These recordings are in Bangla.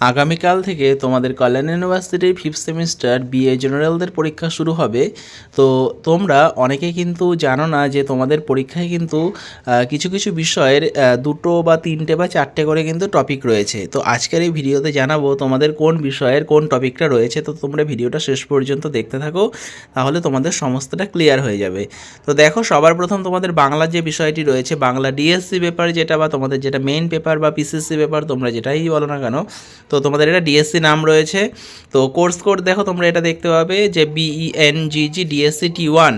আগামীকাল থেকে তোমাদের কল্যাণ ইউনিভার্সিটির ফিফথ সেমিস্টার বিএ জেনারেলদের পরীক্ষা শুরু হবে। তো তোমরা অনেকে কিন্তু জানো না যে তোমাদের পরীক্ষায় কিন্তু কিছু কিছু বিষয়ের দুটো বা তিনটে বা চারটে করে কিন্তু টপিক রয়েছে। তো আজকের এই ভিডিওতে জানাব তোমাদের কোন বিষয়ের কোন টপিকটা রয়েছে। তো তোমরা ভিডিওটা শেষ পর্যন্ত দেখতে থাকো, তাহলে তোমাদের সমস্তটা ক্লিয়ার হয়ে যাবে। তো দেখো, সবার প্রথম তোমাদের বাংলার যে বিষয়টি রয়েছে, বাংলা ডিএসসি পেপার যেটা বা তোমাদের যেটা মেইন পেপার বা পিসিসি পেপার তোমরা যেটাই বলো না কেন তো তোমাদের এটা ডিএসসি নাম রয়েছে। তো কোর্স কোড দেখো, তোমরা এটা দেখতে পাবে যে বিএনজিজি ডিএসসি টি ওয়ান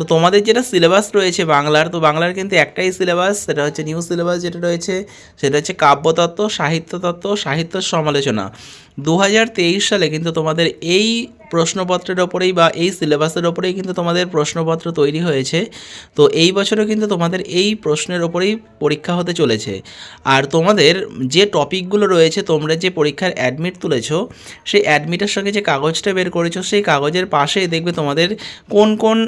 তো তোমাদের যেটা সিলেবাস রয়েছে বাংলার, তো বাংলার কিন্তু একটাই সিলেবাস সেটা হচ্ছে নিউ সিলেবাস যেটা রয়েছে, সেটা হচ্ছে কাব্যতত্ত্ব, সাহিত্যতত্ত্ব, সাহিত্য সমালোচনা। দু হাজার তেইশ সালে কিন্তু তোমাদের এই প্রশ্নপত্রের ওপরেই বা এই সিলেবাসের ওপরেই কিন্তু তোমাদের প্রশ্নপত্র তৈরি হয়েছে। তো এই বছরও কিন্তু তোমাদের এই প্রশ্নের ওপরেই পরীক্ষা হতে চলেছে। আর তোমাদের যে টপিকগুলো রয়েছে, তোমরা যে পরীক্ষার অ্যাডমিট তুলেছো, সেই অ্যাডমিটের সঙ্গে যে কাগজটা বের করেছ, সেই কাগজের পাশেই দেখবে তোমাদের কোন কোন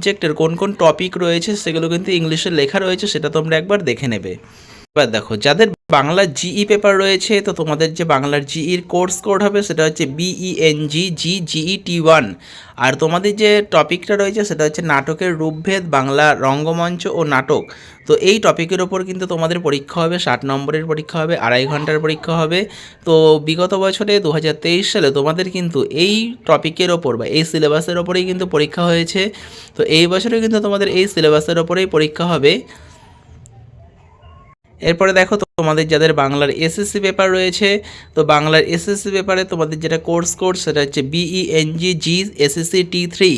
সাবজেক্টের কোন কোন টপিক রয়েছে, সেগুলো কিন্তু ইংলিশে লেখা রয়েছে, সেটা তোমরা একবার দেখে নেবে। এবার দেখো, যাদের বাংলা জিই পেপার রয়েছে, তো তোমাদের যে বাংলার জিইর কোর্স কোড হবে সেটা হচ্ছে E B E N G G G E T one আর তোমাদের যে টপিকটা রয়েছে সেটা হচ্ছে নাটকের রূপভেদ, বাংলা রঙ্গমঞ্চ ও নাটক। তো এই টপিকের ওপর কিন্তু তোমাদের পরীক্ষা হবে, ষাট নম্বরের পরীক্ষা হবে, আড়াই ঘণ্টার পরীক্ষা হবে। তো বিগত বছরে দু হাজার তেইশ সালে তোমাদের কিন্তু এই টপিকের ওপর বা এই সিলেবাসের ওপরেই কিন্তু পরীক্ষা হয়েছে। তো এই বছরে কিন্তু তোমাদের এই সিলেবাসের ওপরেই পরীক্ষা হবে। এরপরে দেখো তোমাদের যাদের বাংলার এসএসসি পেপার রয়েছে, তো বাংলার এসএসসি পেপারে তোমাদের যেটা কোর্স কোর্স সেটা হচ্ছে বিইএনজি জি এসএসসি টি থ্রি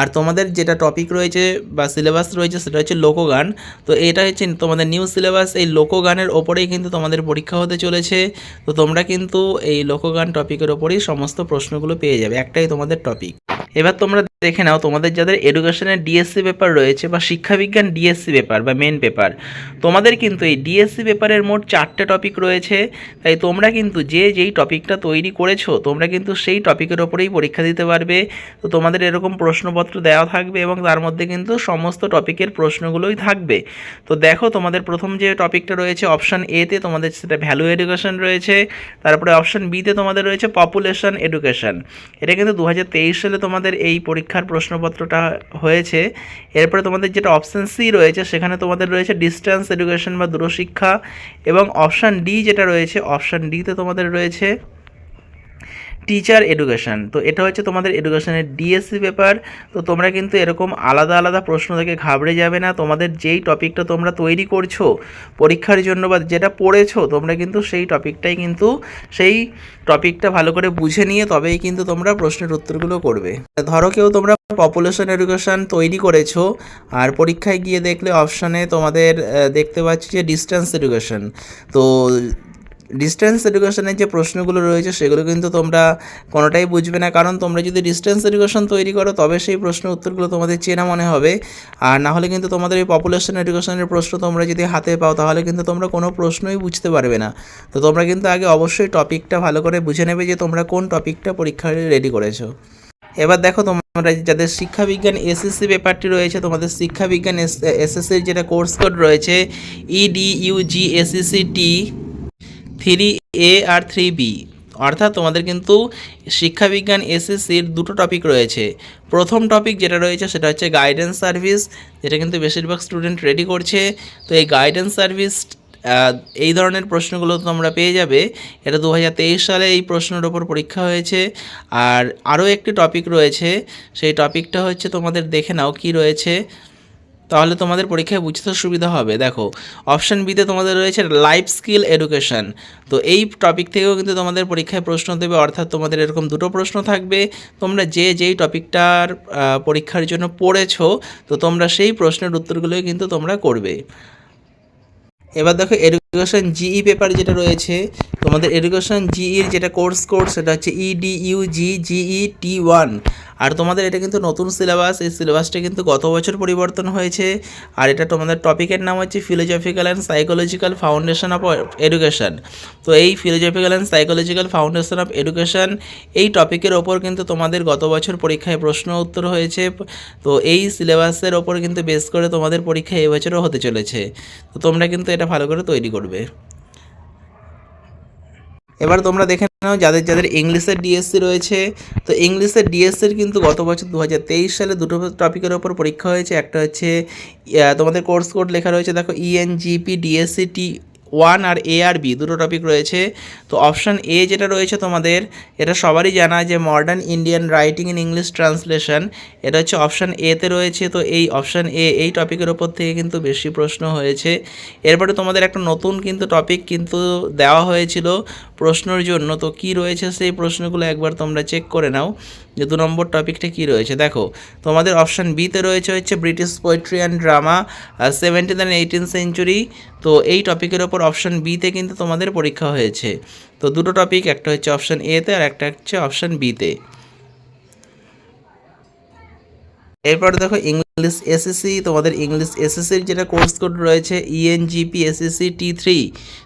আর তোমাদের যেটা টপিক রয়েছে বা সিলেবাস রয়েছে সেটা হচ্ছে লোকগান। তো এটা হচ্ছে তোমাদের নিউ সিলেবাস এই লোকগানের ওপরেই কিন্তু তোমাদের পরীক্ষা হতে চলেছে। তো তোমরা কিন্তু এই লোকগান টপিকের ওপরেই সমস্ত প্রশ্নগুলো পেয়ে যাবে, একটাই তোমাদের টপিক এবার তোমরা দেখে নাও, তোমাদের যাদের এডুকেশনের ডিএসসি পেপার রয়েছে বা শিক্ষাবিজ্ঞান ডিএসসি পেপার বা মেন পেপার তোমাদের কিন্তু এই ডিএসসি পেপারের মোট চারটে টপিক রয়েছে। তাই তোমরা কিন্তু যে যেই টপিকটা তৈরি করেছ, তোমরা কিন্তু সেই টপিকের ওপরেই পরীক্ষা দিতে পারবে। তো তোমাদের এরকম প্রশ্নপত্র দেওয়া থাকবে এবং তার মধ্যে কিন্তু সমস্ত টপিকের প্রশ্নগুলোই থাকবে। তো দেখো, তোমাদের প্রথম যে টপিকটা রয়েছে অপশান এতে তোমাদের সেটা ভ্যালু এডুকেশন রয়েছে, তারপরে অপশান বিতে তোমাদের রয়েছে পপুলেশন এডুকেশন এটা কিন্তু দু হাজার তেইশ সালে তোমাদের এই পরীক্ষার প্রশ্নপত্রটা হয়েছে। এরপরে তোমাদের যেটা অপশান সি রয়েছে, সেখানে তোমাদের রয়েছে ডিস্টেন্স এডুকেশন বা দূরশিক্ষা এবং অপশান ডি যেটা রয়েছে অপশান ডিতে তোমাদের রয়েছে টিচার এডুকেশন তো এটা হচ্ছে তোমাদের এডুকেশনের ডিএসসি পেপার তো তোমরা কিন্তু এরকম আলাদা আলাদা প্রশ্ন থেকে ঘাবড়ে যাবে না। তোমাদের যেই টপিকটা তোমরা তৈরি করছ পরীক্ষার জন্য বা যেটা পড়েছো, তোমরা কিন্তু সেই টপিকটাই কিন্তু সেই টপিকটা ভালো করে বুঝে নিয়ে তবেই কিন্তু তোমরা প্রশ্নের উত্তরগুলো করবে। ধরো কেউ তোমরা পপুলেশন এডুকেশন তৈরি করেছ, আর পরীক্ষায় গিয়ে দেখলে অপশানে তোমাদের দেখতে পাচ্ছি যে ডিস্টেন্স এডুকেশন তো ডিস্টেন্স এডুকেশনের যে প্রশ্নগুলো রয়েছে, সেগুলো কিন্তু তোমরা কোনোটাই বুঝবে না। কারণ তোমরা যদি ডিস্টেন্স এডুকেশন তৈরি করো, তবে সেই প্রশ্ন উত্তরগুলো তোমাদের চেনা মনে হবে। আর না হলে কিন্তু তোমাদের এই পপুলেশন এডুকেশনের প্রশ্ন তোমরা যদি হাতে পাও, তাহলে কিন্তু তোমরা কোনো প্রশ্নই বুঝতে পারবে না। তো তোমরা কিন্তু আগে অবশ্যই টপিকটা ভালো করে বুঝে নেবে যে তোমরা কোন টপিকটা পরীক্ষায় রেডি করেছ। এবার দেখো তোমরা যাদের শিক্ষাবিজ্ঞান এসএসসি পেপারটি রয়েছে, তোমাদের শিক্ষাবিজ্ঞান এসএসসির যেটা কোর্স কোড রয়েছে ED UG SSC T three A R three B. অর্থাৎ তোমাদের কিন্তু শিক্ষাবিজ্ঞান এসএসসির দুটো টপিক রয়েছে। প্রথম টপিক যেটা রয়েছে সেটা হচ্ছে গাইডেন্স সার্ভিস যেটা কিন্তু বেশিরভাগ স্টুডেন্ট রেডি করছে। তো এই গাইডেন্স সার্ভিস এই ধরনের প্রশ্নগুলো তোমরা পেয়ে যাবে। এটা দু হাজার তেইশ সালে এই প্রশ্নের ওপর পরীক্ষা হয়েছে। আর আরও একটি টপিক রয়েছে। সেই টপিকটা হচ্ছে তোমাদের দেখে নাও কি রয়েছে। তাহলে তোমাদের পরীক্ষায় বুঝতে সুবিধা হবে। দেখো অপশান বিতে তোমাদের রয়েছে লাইফ স্কিল এডুকেশন তো এই টপিক থেকেও কিন্তু তোমাদের পরীক্ষায় প্রশ্ন দেবে, অর্থাৎ তোমাদের এরকম দুটো প্রশ্ন থাকবে। তোমরা যে যেই টপিকটার পরীক্ষার জন্য পড়েছো, তো তোমরা সেই প্রশ্নের উত্তরগুলোই কিন্তু তোমরা করবে। এবার দেখো এডুকেশন জিই পেপার যেটা রয়েছে, তোমাদের এডুকেশন জিইর যেটা কোর্স কোর্স সেটা হচ্ছে E ED U G GE T one আর তোমাদের এটা কিন্তু নতুন সিলেবাস এই সিলেবাসটা কিন্তু গত বছর পরিবর্তন হয়েছে। আর এটা তোমাদের টপিকের নাম হচ্ছে philosophical and psychological foundation of education তো এই philosophical and psychological foundation of education এই টপিকের ওপর কিন্তু তোমাদের গত বছর পরীক্ষায় প্রশ্ন উত্তর হয়েছে। তো এই সিলেবাসের ওপর কিন্তু বেস করে তোমাদের পরীক্ষা এবছরও হতে চলেছে। তো তোমরা কিন্তু এটা ভালো করে তৈরি করবে। এবার তোমরা দেখে নাও যাদের যাদের ইংলিশের ডিএসসি রয়েছে। তো ইংলিশের ডিএসসির কিন্তু গত বছর দু হাজার তেইশ সালে দুটো টপিকের ওপর পরীক্ষা হয়েছে। একটা হচ্ছে তোমাদের কোর্স কোড লেখা রয়েছে। দেখো ইএনজিপি ডিএসসি টি ওয়ান আর এ আর বি দুটো টপিক রয়েছে। তো অপশান এ যেটা রয়েছে তোমাদের, এটা সবারই জানা যে modern Indian writing in English translation এটা হচ্ছে অপশান এতে রয়েছে। তো এই অপশান এ এই টপিকের ওপর থেকে কিন্তু বেশি প্রশ্ন হয়েছে। এরপরে তোমাদের একটা নতুন কিন্তু টপিক কিন্তু দেওয়া হয়েছিল প্রশ্নের জন্য। তো কি রয়েছে সেই প্রশ্নগুলো একবার তোমরা চেক করে নাও। যে দু নম্বর টপিকটা কী রয়েছে? দেখো, তোমাদের অপশান বিতে রয়েছে হচ্ছে British poetry and drama seventeen and eighteen century তো এই টপিকের ওপর অপশান বিতে কিন্তু তোমাদের পরীক্ষা হয়েছে। তো দুটো টপিক একটা হচ্ছে অপশান এতে আর একটা হচ্ছে অপশান বিতে এরপর দেখো ইংলিশ এসএসসি তোমাদের ইংলিশ এসএসসির যেটা কোর্স কোড রয়েছে ইএনজিপি এসএসসি টি থ্রি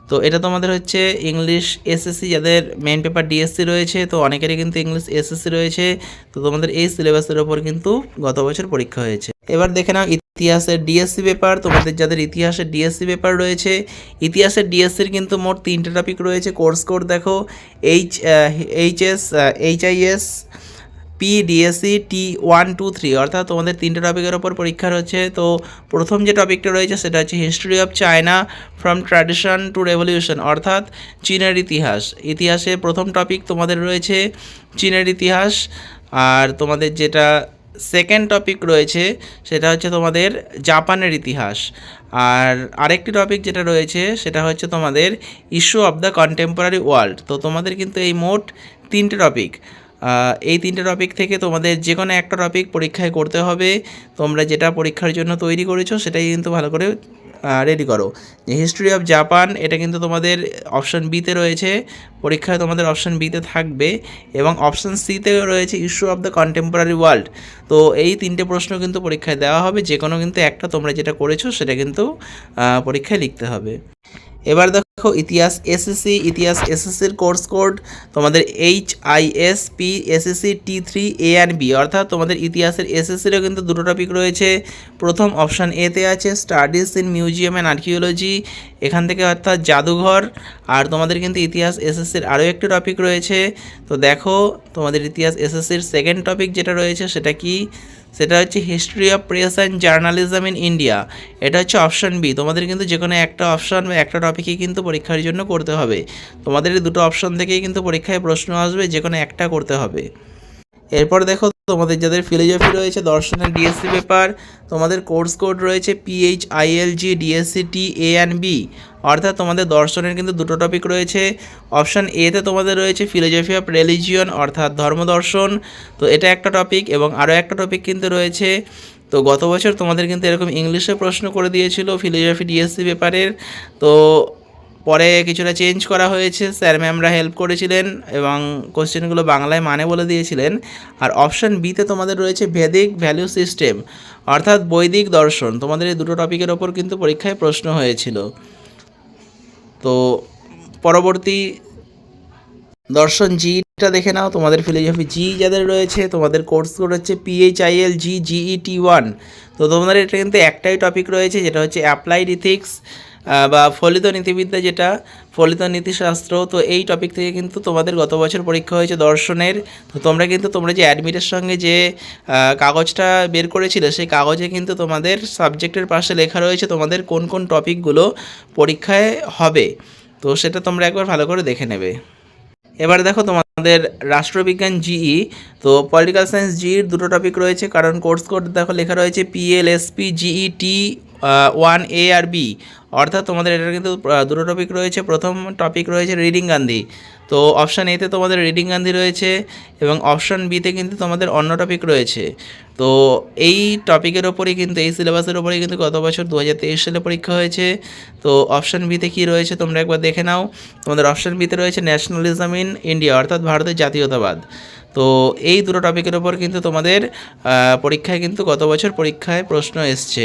তো এটা তোমাদের হচ্ছে ইংলিশ এসএসসি যাদের মেন পেপার ডিএসসি রয়েছে, তো অনেকেরই কিন্তু ইংলিশ এসএসসি রয়েছে, তো তোমাদের এই সিলেবাসের ওপর কিন্তু গত বছর পরীক্ষা হয়েছে। এবার দেখে নাও ইতিহাসের ডিএসসি পেপার তোমাদের যাদের ইতিহাসের ডিএসসি পেপার রয়েছে, ইতিহাসের ডিএসসির কিন্তু মোট তিনটে টপিক রয়েছে কোর্স কোড দেখো H HS HIS PDSC T one two three অর্থাৎ তোমাদের তিনটে টপিকের ওপর পরীক্ষা রয়েছে। তো প্রথম যে টপিকটা রয়েছে, সেটা হচ্ছে history of China from tradition to revolution অর্থাৎ চীনের ইতিহাস। ইতিহাসে প্রথম টপিক তোমাদের রয়েছে চীনের ইতিহাস, আর তোমাদের যেটা সেকেন্ড টপিক রয়েছে, সেটা হচ্ছে তোমাদের জাপানের ইতিহাস। আর আরেকটি টপিক যেটা রয়েছে, সেটা হচ্ছে তোমাদের issue of the contemporary world তো তোমাদের কিন্তু এই মোট তিনটে টপিক এই তিনটে টপিক থেকে তোমাদের যে কোনো একটা টপিক পরীক্ষায় করতে হবে। তোমরা যেটা পরীক্ষার জন্য তৈরি করেছ সেটাই কিন্তু ভালো করে রেডি করো। যে হিস্ট্রি অফ জাপান এটা কিন্তু তোমাদের অপশান বিতে রয়েছে। পরীক্ষায় তোমাদের অপশান বিতে থাকবে এবং অপশান সিতে রয়েছে issue of the contemporary world তো এই তিনটে প্রশ্ন কিন্তু পরীক্ষায় দেওয়া হবে। যে কোনো কিন্তু একটা তোমরা যেটা করেছ সেটা কিন্তু পরীক্ষায় লিখতে হবে। এবার দেখো, ইতিহাস এসএসসি ইতিহাস এসএসসির কোর্স কোড তোমাদের H I S P SSC T three A and B অর্থাৎ তোমাদের ইতিহাসের এসএসসিরও কিন্তু দুটো টপিক রয়েছে। প্রথম অপশান এতে আছে studies in museum and archaeology এখান থেকে অর্থাৎ জাদুঘর। আর তোমাদের কিন্তু ইতিহাস এসএসসির আরও একটি টপিক রয়েছে। তো দেখো, তোমাদের ইতিহাস এসএসসির সেকেন্ড টপিক যেটা রয়েছে, সেটা কি? সেটা হচ্ছে history of press and journalism in India এটা হচ্ছে অপশান বি তোমাদের কিন্তু যে কোনো একটা অপশান বা একটা টপিকই কিন্তু পরীক্ষার জন্য করতে হবে। তোমাদের দুটো অপশান থেকেই কিন্তু পরীক্ষায় প্রশ্ন আসবে যে কোনো একটা করতে হবে। এরপর দেখো, তোমাদের যাদের ফিলোজফি রয়েছে, দর্শনের ডিএসসি পেপার তোমাদের কোর্স কোড রয়েছে PH ILG DSC T A and B অর্থাৎ তোমাদের দর্শনের কিন্তু দুটো টপিক রয়েছে। অপশান এতে তোমাদের রয়েছে ফিলোজফি অফ রিলিজিয়ন অর্থাৎ ধর্মদর্শন তো এটা একটা টপিক এবং আরও একটা টপিক কিন্তু রয়েছে। তো গত বছর তোমাদের কিন্তু এরকম ইংলিশে প্রশ্ন করে দিয়েছিল ফিলোজফি ডিএসসি পেপারের তো পরে কিছুটা চেঞ্জ করা হয়েছে। স্যার ম্যামরা হেল্প করেছিলেন এবং কোশ্চেনগুলো বাংলায় মানে বলে দিয়েছিলেন। আর অপশান বিতে তোমাদের রয়েছে ভেদিক ভ্যালু সিস্টেম অর্থাৎ বৈদিক দর্শন। তোমাদের এই দুটো টপিকের ওপর কিন্তু পরীক্ষায় প্রশ্ন হয়েছিল। তো পরবর্তী দর্শন জিটা দেখে নাও, তোমাদের ফিলোজফি জি যাদের রয়েছে, তোমাদের কোর্স কোড হচ্ছে পিএইচআইএল জি জিইটি ওয়ান তো তোমাদের এটা কিন্তু একটাই টপিক রয়েছে, যেটা হচ্ছে অ্যাপ্লাইড ইথিক্স বা ফলিত নীতিবিদ্যা যেটা, ফলিত নীতিশাস্ত্র, তো এই টপিক থেকে কিন্তু তোমাদের গত বছর পরীক্ষা হয়েছে দর্শনের। তো তোমরা কিন্তু, তোমরা যে অ্যাডমিটের সঙ্গে যে কাগজটা বের করেছিলে, সেই কাগজে কিন্তু তোমাদের সাবজেক্টের পাশে লেখা রয়েছে তোমাদের কোন কোন টপিকগুলো পরীক্ষায় হবে। তো সেটা তোমরা একবার ভালো করে দেখে নেবে। এবার দেখো তোমাদের রাষ্ট্রবিজ্ঞান জিই তো পলিটিক্যাল সায়েন্স জিইর দুটো টপিক রয়েছে, কারণ কোর্স কোড দেখো লেখা রয়েছে P L S P G E T one A R B অর্থাৎ তোমাদের এটার কিন্তু দুটো টপিক রয়েছে। প্রথম টপিক রয়েছে রিডিং গান্ধী। তো অপশান এতে তোমাদের রিডিং গান্ধী রয়েছে এবং অপশান বিতে কিন্তু তোমাদের অন্য টপিক রয়েছে। তো এই টপিকের ওপরেই কিন্তু, এই সিলেবাসের ওপরেই কিন্তু গত বছর দু হাজার তেইশ সালে পরীক্ষা হয়েছে। তো অপশান বিতে কী রয়েছে তোমরা একবার দেখে নাও। তোমাদের অপশান বিতে রয়েছে ন্যাশনালিজম ইন ইন্ডিয়া অর্থাৎ ভারতের জাতীয়তাবাদ। তো এই দুটো টপিকের ওপর কিন্তু তোমাদের পরীক্ষায় কিন্তু গত বছর পরীক্ষায় প্রশ্ন এসছে।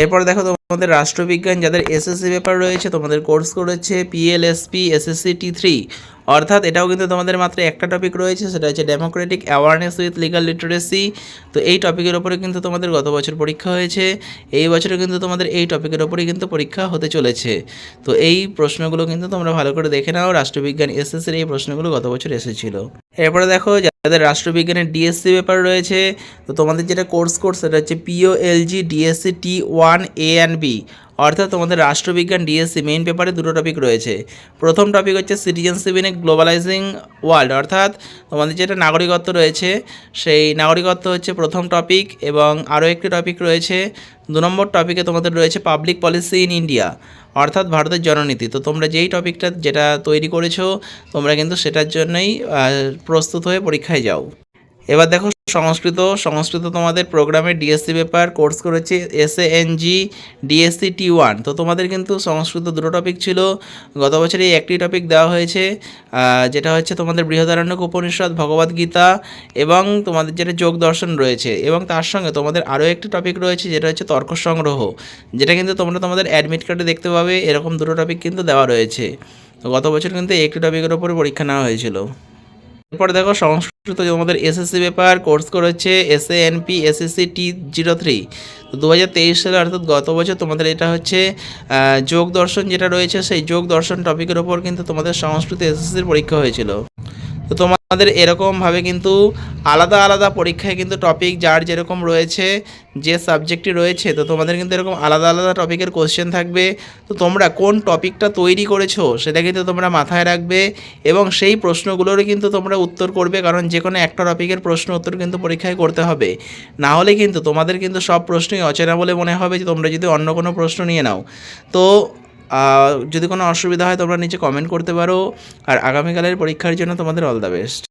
এরপর দেখো তোমাদের রাষ্ট্রবিজ্ঞান, যাদের এসএসসি পেপার রয়েছে, তোমাদের কোর্স করেছে পিএলএসপি এসএসসি টি থ্রি অর্থাৎ এটাও কিন্তু তোমাদের মাত্র একটা টপিক রয়েছে, সেটা হচ্ছে democratic awareness with legal literacy তো এই টপিকের ওপরে কিন্তু তোমাদের গত বছর পরীক্ষা হয়েছে, এই বছরে কিন্তু তোমাদের এই টপিকের ওপরেই কিন্তু পরীক্ষা হতে চলেছে। তো এই প্রশ্নগুলো কিন্তু তোমরা ভালো করে দেখে নাও, রাষ্ট্রবিজ্ঞান এসএসসির এই প্রশ্নগুলো গত বছর এসেছিল। এরপরে দেখো যাদের রাষ্ট্রবিজ্ঞানের ডিএসসি পেপার রয়েছে, তো তোমাদের যেটা কোর্স কোর্স সেটা হচ্ছে PO LG DSC T one A and B অর্থাৎ তোমাদের রাষ্ট্রবিজ্ঞান ডিএসসি মেইন পেপারে দুটো টপিক রয়েছে। প্রথম টপিক হচ্ছে citizenship in a globalising world অর্থাৎ তোমাদের যেটা নাগরিকত্ব রয়েছে, সেই নাগরিকত্ব হচ্ছে প্রথম টপিক এবং আরও একটি টপিক রয়েছে। দু নম্বর টপিকে তোমাদের রয়েছে পাবলিক পলিসি ইন ইন্ডিয়া অর্থাৎ ভারতের জননীতি। তো তোমরা যেই টপিকটা যেটা তৈরি করেছ, তোমরা কিন্তু সেটার জন্যই প্রস্তুত হয়ে পরীক্ষায় যাও। এবার দেখো সংস্কৃত সংস্কৃত তোমাদের প্রোগ্রামে ডিএসসি পেপার কোর্স করেছে S N G DSC T one তো তোমাদের কিন্তু সংস্কৃত দুটো টপিক ছিল। গত বছরে একটি টপিক দেওয়া হয়েছে যেটা হচ্ছে তোমাদের বৃহদারণ্যক উপনিষদ ভগবদ গীতা এবং তোমাদের যেটা যোগ দর্শন রয়েছে এবং তার সঙ্গে তোমাদের আরও একটি টপিক রয়েছে, যেটা হচ্ছে তর্ক সংগ্রহ। যেটা কিন্তু তোমরা তোমাদের অ্যাডমিট কার্ডে দেখতে পাবে, এরকম দুটো টপিক কিন্তু দেওয়া রয়েছে। তো গত বছর কিন্তু একটি টপিকের ওপরে পরীক্ষা নেওয়া হয়েছিল। এরপরে দেখো সংস্কৃত তোমাদের এসএসসি পেপার কোর্স করেছে S NP SSC T zero three তো দু হাজার তেইশ সালে অর্থাৎ গত বছর তোমাদের এটা হচ্ছে যোগ দর্শন যেটা রয়েছে, সেই যোগ দর্শন টপিকের ওপর কিন্তু তোমাদের সংস্কৃত এসএসসির পরীক্ষা হয়েছিল। তো তোমাদের এরকমভাবে কিন্তু আলাদা আলাদা পরীক্ষায় কিন্তু টপিক যার যেরকম রয়েছে, যে সাবজেক্টটি রয়েছে, তো তোমাদের কিন্তু এরকম আলাদা আলাদা টপিকের কোশ্চেন থাকবে। তো তোমরা কোন টপিকটা তৈরি করেছ সেটা কিন্তু তোমরা মাথায় রাখবে এবং সেই প্রশ্নগুলোরই কিন্তু তোমরা উত্তর করবে, কারণ যে কোনো একটা টপিকের প্রশ্ন উত্তর কিন্তু পরীক্ষায় করতে হবে। না হলে কিন্তু তোমাদের কিন্তু সব প্রশ্নই অচেনা বলে মনে হবে যে তোমরা যদি অন্য কোনো প্রশ্ন নিয়ে নাও। তো যদি কোনো অসুবিধা হয় তোমরা নিচে কমেন্ট করতে পারো। আর আগামীকালের পরীক্ষার জন্য তোমাদের অল দ্য বেস্ট